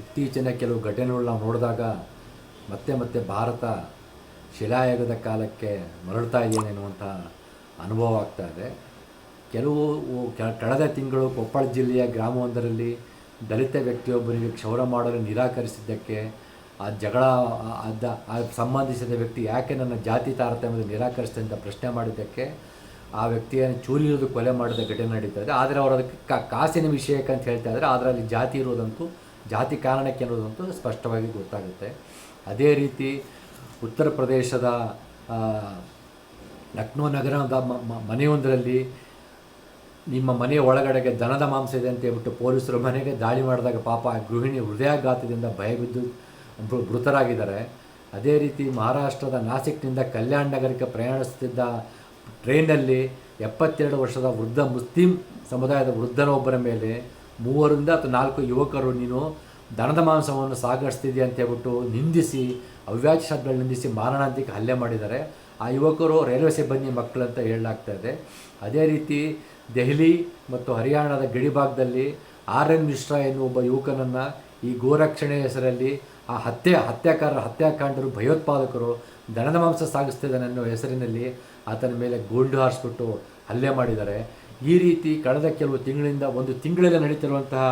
ಇತ್ತೀಚಿನ ಕೆಲವು ಘಟನೆಗಳು ನಾವು ನೋಡಿದಾಗ ಮತ್ತೆ ಮತ್ತೆ ಭಾರತ ಶಿಲಾಯುಗದ ಕಾಲಕ್ಕೆ ಮರಳ್ತಾ ಇದ್ದೇನೆ ಅನ್ನುವಂಥ ಅನುಭವ ಆಗ್ತಾ ಇದೆ. ಕೆಲವು ಕಳೆದ ತಿಂಗಳು ಕೊಪ್ಪಳ ಜಿಲ್ಲೆಯ ಗ್ರಾಮವೊಂದರಲ್ಲಿ ದಲಿತ ವ್ಯಕ್ತಿಯೊಬ್ಬರಿಗೆ ಕ್ಷೌರ ಮಾಡಲು ನಿರಾಕರಿಸಿದ್ದಕ್ಕೆ ಆ ಜಗಳ ಅದ ಆ ಸಂಬಂಧಿಸಿದ ವ್ಯಕ್ತಿ ಯಾಕೆ ನನ್ನ ಜಾತಿ ತಾರತಮ್ಯದ ನಿರಾಕರಿಸಿದೆ ಅಂತ ಪ್ರಶ್ನೆ ಮಾಡಿದ್ದಕ್ಕೆ ಆ ವ್ಯಕ್ತಿಯನ್ನು ಚೂರಿ ಇರೋದು ಕೊಲೆ ಮಾಡಿದ ಘಟನೆ ನಡೀತಾ ಇದೆ. ಆದರೆ ಅವರು ಅದಕ್ಕೆ ಕಾಸಿನ ವಿಷಯಕ್ಕೆ ಅಂತ ಹೇಳ್ತಾ ಇದ್ದಾರೆ. ಆದರೆ ಅಲ್ಲಿ ಜಾತಿ ಇರೋದಂತೂ ಜಾತಿ ಕಾರಣಕ್ಕೆ ಅನ್ನೋದಂತೂ ಸ್ಪಷ್ಟವಾಗಿ ಗೊತ್ತಾಗುತ್ತೆ. ಅದೇ ರೀತಿ ಉತ್ತರ ಪ್ರದೇಶದ ಲಕ್ನೋ ನಗರದ ಮನೆಯೊಂದರಲ್ಲಿ ನಿಮ್ಮ ಮನೆಯ ಒಳಗಡೆಗೆ ದನದ ಮಾಂಸ ಇದೆ ಅಂತ ಹೇಳ್ಬಿಟ್ಟು ಪೊಲೀಸರು ಮನೆಗೆ ದಾಳಿ ಮಾಡಿದಾಗ ಪಾಪ ಗೃಹಿಣಿ ಹೃದಯಾಘಾತದಿಂದ ಭಯಬಿದ್ದು ಮೃತರಾಗಿದ್ದಾರೆ. ಅದೇ ರೀತಿ ಮಹಾರಾಷ್ಟ್ರದ ನಾಸಿಕ್ನಿಂದ ಕಲ್ಯಾಣ ನಗರಕ್ಕೆ ಪ್ರಯಾಣಿಸುತ್ತಿದ್ದ ಟ್ರೈನಲ್ಲಿ ಎಪ್ಪತ್ತೆರಡು ವರ್ಷದ ವೃದ್ಧ ಮುಸ್ಲಿಂ ಸಮುದಾಯದ ವೃದ್ಧನೊಬ್ಬರ ಮೇಲೆ ಮೂವರಿಂದ ಅಥವಾ ನಾಲ್ಕು ಯುವಕರು ನೀನು ದನದ ಮಾಂಸವನ್ನು ಸಾಗಿಸ್ತಿದ್ಯಾ ಅಂತ ಹೇಳ್ಬಿಟ್ಟು ನಿಂದಿಸಿ ಅವ್ಯಾಜ ಶಬ್ದಗಳು ನಿಂದಿಸಿ ಮಾರಣಾಂತಿಕ ಹಲ್ಲೆ ಮಾಡಿದ್ದಾರೆ. ಆ ಯುವಕರು ರೈಲ್ವೆ ಸಿಬ್ಬಂದಿ ಮಕ್ಕಳು ಅಂತ ಹೇಳಲಾಗ್ತಾ ಇದೆ. ಅದೇ ರೀತಿ ದೆಹಲಿ ಮತ್ತು ಹರಿಯಾಣದ ಗಡಿಭಾಗದಲ್ಲಿ ಆರ್ ಎನ್ ಮಿಶ್ರಾ ಎನ್ನುವ ಒಬ್ಬ ಯುವಕನನ್ನು ಈ ಗೋರಕ್ಷಣೆ ಹೆಸರಲ್ಲಿ ಆ ಹತ್ಯೆ, ಹತ್ಯಾಕಾರರ ಹತ್ಯಾಕಾಂಡರು ಭಯೋತ್ಪಾದಕರು ದನದ ಮಾಂಸ ಸಾಗಿಸ್ತಿದ್ದಾನೆ ಅನ್ನೋ ಹೆಸರಿನಲ್ಲಿ ಆತನ ಮೇಲೆ ಗುಂಡು ಹಾರಿಸ್ಬಿಟ್ಟು ಹಲ್ಲೆ ಮಾಡಿದ್ದಾರೆ. ಈ ರೀತಿ ಕಳೆದ ಕೆಲವು ತಿಂಗಳಿಂದ ಒಂದು ತಿಂಗಳಿಂದ ನಡೀತಿರುವಂತಹ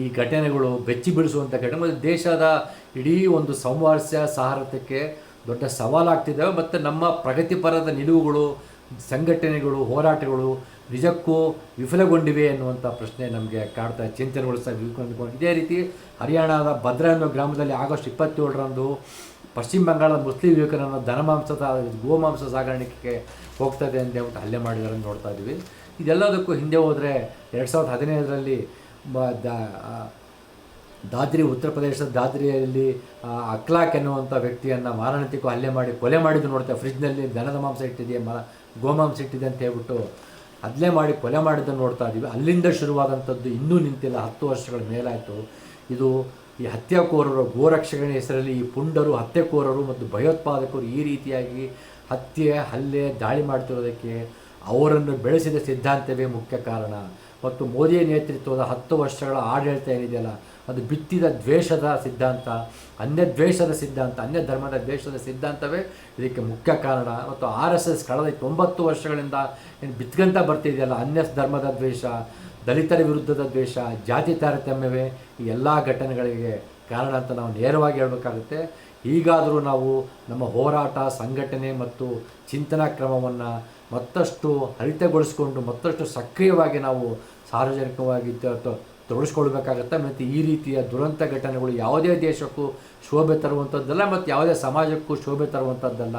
ಈ ಘಟನೆಗಳು ಬೆಚ್ಚಿ ಬೀಳಿಸುವಂಥ ಘಟನೆ. ಮತ್ತು ದೇಶದ ಇಡೀ ಒಂದು ಸಂವಾರ್ಸ್ಯ ಸಾರಥ್ಯಕ್ಕೆ ದೊಡ್ಡ ಸವಾಲಾಗ್ತಿದ್ದಾವೆ ಮತ್ತು ನಮ್ಮ ಪ್ರಗತಿಪರದ ನಿಲುವುಗಳು, ಸಂಘಟನೆಗಳು, ಹೋರಾಟಗಳು ನಿಜಕ್ಕೂ ವಿಫಲಗೊಂಡಿವೆ ಎನ್ನುವಂಥ ಪ್ರಶ್ನೆ ನಮಗೆ ಕಾಡ್ತಾ ಚಿಂತನೆಗೊಳಿಸ್ತಾ ವಿಫಲಗೊಂಡು ಇದೇ ರೀತಿ ಹರಿಯಾಣದ ಭದ್ರಾ ಅನ್ನೋ ಗ್ರಾಮದಲ್ಲಿ ಆಗಸ್ಟ್ ಇಪ್ಪತ್ತೇಳರಂದು ಪಶ್ಚಿಮ ಬಂಗಾಳದ ಮುಸ್ಲಿಂ ಯುವಕರನ್ನು ಧನಮಾಂಸದ ಗೋಮಾಂಸ ಸಾಗಾಣಿಕೆಗೆ ಹೋಗ್ತದೆ ಅಂತ ಹೇಳ್ಬಿಟ್ಟು ಹಲ್ಲೆ ಮಾಡಿದಾರೆ ನೋಡ್ತಾ ಇದ್ದೀವಿ ಇದೆಲ್ಲದಕ್ಕೂ ಹಿಂದೆ ಹೋದರೆ ಎರಡು ಸಾವಿರದ ಹದಿನೈದರಲ್ಲಿ ದಾದ್ರಿ ಉತ್ತರ ಪ್ರದೇಶದ ದಾದ್ರಿಯಲ್ಲಿ ಅಕ್ಲಾಕ್ ಎನ್ನುವಂಥ ವ್ಯಕ್ತಿಯನ್ನು ಮಾರಣಾಂತಿಕ ಹಲ್ಲೆ ಮಾಡಿ ಕೊಲೆ ಮಾಡಿದ್ದು ನೋಡ್ತೇವೆ ಫ್ರಿಜ್ನಲ್ಲಿ ದನದ ಮಾಂಸ ಇಟ್ಟಿದೆಯಾ, ಮ, ಗೋಮಾಂಸ ಇಟ್ಟಿದೆ ಅಂತ ಹೇಳ್ಬಿಟ್ಟು ಹಲ್ಲೆ ಮಾಡಿ ಕೊಲೆ ಮಾಡಿದ್ದನ್ನು ನೋಡ್ತಾ ಇದ್ದೀವಿ. ಅಲ್ಲಿಂದ ಶುರುವಾದಂಥದ್ದು ಇನ್ನೂ ನಿಂತಿಲ್ಲ. ಹತ್ತು ವರ್ಷಗಳ ಮೇಲಾಯಿತು. ಇದು ಈ ಹತ್ಯಾಕೋರರು ಗೋರಕ್ಷಕನ ಹೆಸರಲ್ಲಿ ಈ ಪುಂಡರು, ಹತ್ಯೆಕೋರರು ಮತ್ತು ಭಯೋತ್ಪಾದಕರು ಈ ರೀತಿಯಾಗಿ ಹತ್ಯೆ, ಹಲ್ಲೆ, ದಾಳಿ ಮಾಡ್ತಿರೋದಕ್ಕೆ ಅವರನ್ನು ಬೆಳೆಸಿದ ಸಿದ್ಧಾಂತವೇ ಮುಖ್ಯ ಕಾರಣ. ಮತ್ತು ಮೋದಿಯ ನೇತೃತ್ವದ ಹತ್ತು ವರ್ಷಗಳ ಆಡಳಿತ ಏನಿದೆಯಲ್ಲ, ಅದು ಬಿತ್ತಿದ ದ್ವೇಷದ ಸಿದ್ಧಾಂತ, ಅನ್ಯ ದ್ವೇಷದ ಸಿದ್ಧಾಂತ, ಅನ್ಯ ಧರ್ಮದ ದ್ವೇಷದ ಸಿದ್ಧಾಂತವೇ ಇದಕ್ಕೆ ಮುಖ್ಯ ಕಾರಣ. ಮತ್ತು ಆರ್ ಎಸ್ ಎಸ್ ಕಳೆದ ತೊಂಬತ್ತು ವರ್ಷಗಳಿಂದ ಏನು ಬಿತ್ಕಂತ ಬರ್ತಿದೆಯಲ್ಲ, ಅನ್ಯ ಧರ್ಮದ ದ್ವೇಷ, ದಲಿತರ ವಿರುದ್ಧದ ದ್ವೇಷ, ಜಾತಿ ತಾರತಮ್ಯವೇ ಈ ಎಲ್ಲ ಘಟನೆಗಳಿಗೆ ಕಾರಣ ಅಂತ ನಾವು ನೇರವಾಗಿ ಹೇಳಬೇಕಾಗುತ್ತೆ. ಈಗಾದರೂ ನಾವು ನಮ್ಮ ಹೋರಾಟ ಸಂಘಟನೆ ಮತ್ತು ಚಿಂತನಾ ಕ್ರಮವನ್ನು ಮತ್ತಷ್ಟು ಹರಿತಗೊಳಿಸ್ಕೊಂಡು ಮತ್ತಷ್ಟು ಸಕ್ರಿಯವಾಗಿ ನಾವು ಸಾರ್ವಜನಿಕವಾಗಿ ತೊಡಗಿಸ್ಕೊಳ್ಬೇಕಾಗತ್ತೆ ಮತ್ತು ಈ ರೀತಿಯ ದುರಂತ ಘಟನೆಗಳು ಯಾವುದೇ ದೇಶಕ್ಕೂ ಶೋಭೆ ತರುವಂಥದ್ದಲ್ಲ, ಮತ್ತು ಯಾವುದೇ ಸಮಾಜಕ್ಕೂ ಶೋಭೆ ತರುವಂಥದ್ದಲ್ಲ.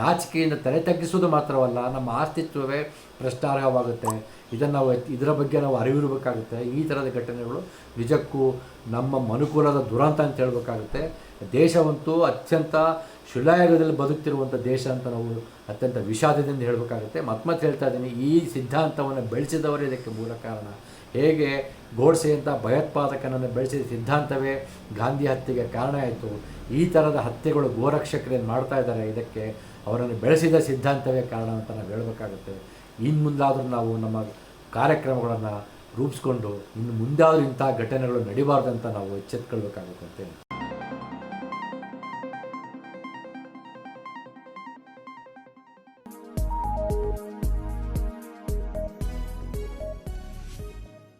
ನಾಚಿಕೆಯಿಂದ ತಲೆ ತಗ್ಗಿಸೋದು ಮಾತ್ರವಲ್ಲ, ನಮ್ಮ ಅಸ್ತಿತ್ವವೇ ಪ್ರಶ್ನಾರ್ಹವಾಗುತ್ತೆ ಇದನ್ನು ನಾವು ಇದರ ಬಗ್ಗೆ ನಾವು ಅರಿವಿರಬೇಕಾಗುತ್ತೆ. ಈ ಥರದ ಘಟನೆಗಳು ನಿಜಕ್ಕೂ ನಮ್ಮ ಮನುಕುಲದ ದುರಂತ ಅಂತ ಹೇಳಬೇಕಾಗುತ್ತೆ. ದೇಶವಂತೂ ಅತ್ಯಂತ ಶಿಲಾಯುಗದಲ್ಲಿ ಬದುಕ್ತಿರುವಂಥ ದೇಶ ಅಂತ ನಾವು ಅತ್ಯಂತ ವಿಷಾದದಿಂದ ಹೇಳಬೇಕಾಗುತ್ತೆ. ಮತ್ತೆ ಹೇಳ್ತಾ ಇದ್ದೀನಿ, ಈ ಸಿದ್ಧಾಂತವನ್ನು ಬೆಳೆಸಿದವರೇ ಇದಕ್ಕೆ ಮೂಲ ಕಾರಣ. ಹೇಗೆ ಗೋಡ್ಸೆ ಅಂತ ಭಯೋತ್ಪಾದಕನನ್ನು ಬೆಳೆಸಿದ ಸಿದ್ಧಾಂತವೇ ಗಾಂಧಿ ಹತ್ಯೆಗೆ ಕಾರಣ ಆಯಿತು. ಈ ಥರದ ಹತ್ಯೆಗಳು ಗೋರಕ್ಷಕರೇನು ಮಾಡ್ತಾ ಇದ್ದಾರೆ. ಇದಕ್ಕೆ ಅವರನ್ನು ಬೆಳೆಸಿದ ಸಿದ್ಧಾಂತವೇ ಕಾರಣ ಅಂತ ನಾವು ಹೇಳಬೇಕಾಗುತ್ತೆ. ಇನ್ನು ಮುಂದಾದರೂ ನಾವು ನಮ್ಮ ಕಾರ್ಯಕ್ರಮಗಳನ್ನು ರೂಪಿಸ್ಕೊಂಡು ಇನ್ನು ಮುಂದಾದರೂ ಇಂಥ ಘಟನೆಗಳು ನಡಿಬಾರ್ದಂತ ನಾವು ಎಚ್ಚೆತ್ಕೊಳ್ಬೇಕಾಗುತ್ತೆ